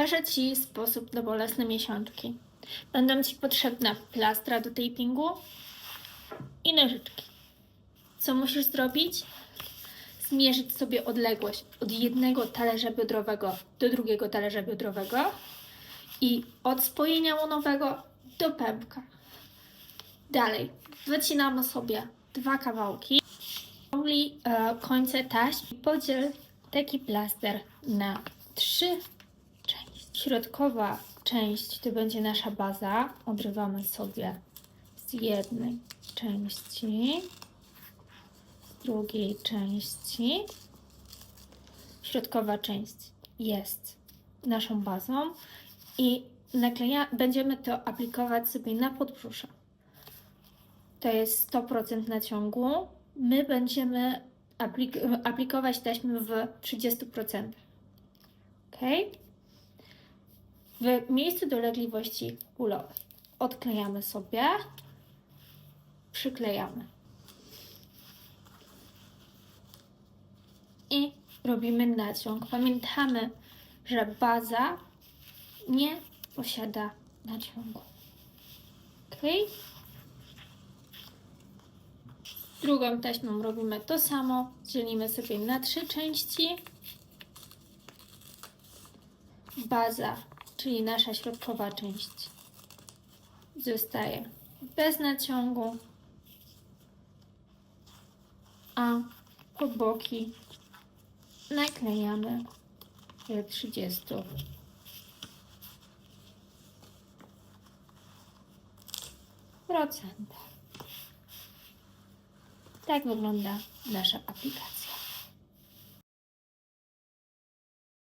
Pokażę Ci sposób na bolesne miesiączki. Będą Ci potrzebne plastra do tapingu i nożyczki. Co musisz zrobić? Zmierzyć sobie odległość od jednego talerza biodrowego do drugiego talerza biodrowego i od spojenia łonowego do pępka. Dalej, wycinamy sobie dwa kawałki. E, końce taśm i podziel taki plaster na trzy. Środkowa część to będzie nasza baza. Odrywamy sobie z jednej części, z drugiej części. Środkowa część jest naszą bazą i nakleja, będziemy to aplikować sobie na podbrzusze. To jest 100% naciągu. My będziemy aplik- aplikować taśmy w 30%. Ok? W miejscu dolegliwości bólowej odklejamy sobie, przyklejamy. I robimy naciąg. Pamiętamy, że baza nie posiada naciągu. Ok? Drugą taśmą robimy to samo. Dzielimy sobie na trzy części. Baza, czyli nasza środkowa część, zostaje bez naciągu, a po boki naklejamy do 30. procentach. Tak wygląda nasza aplikacja.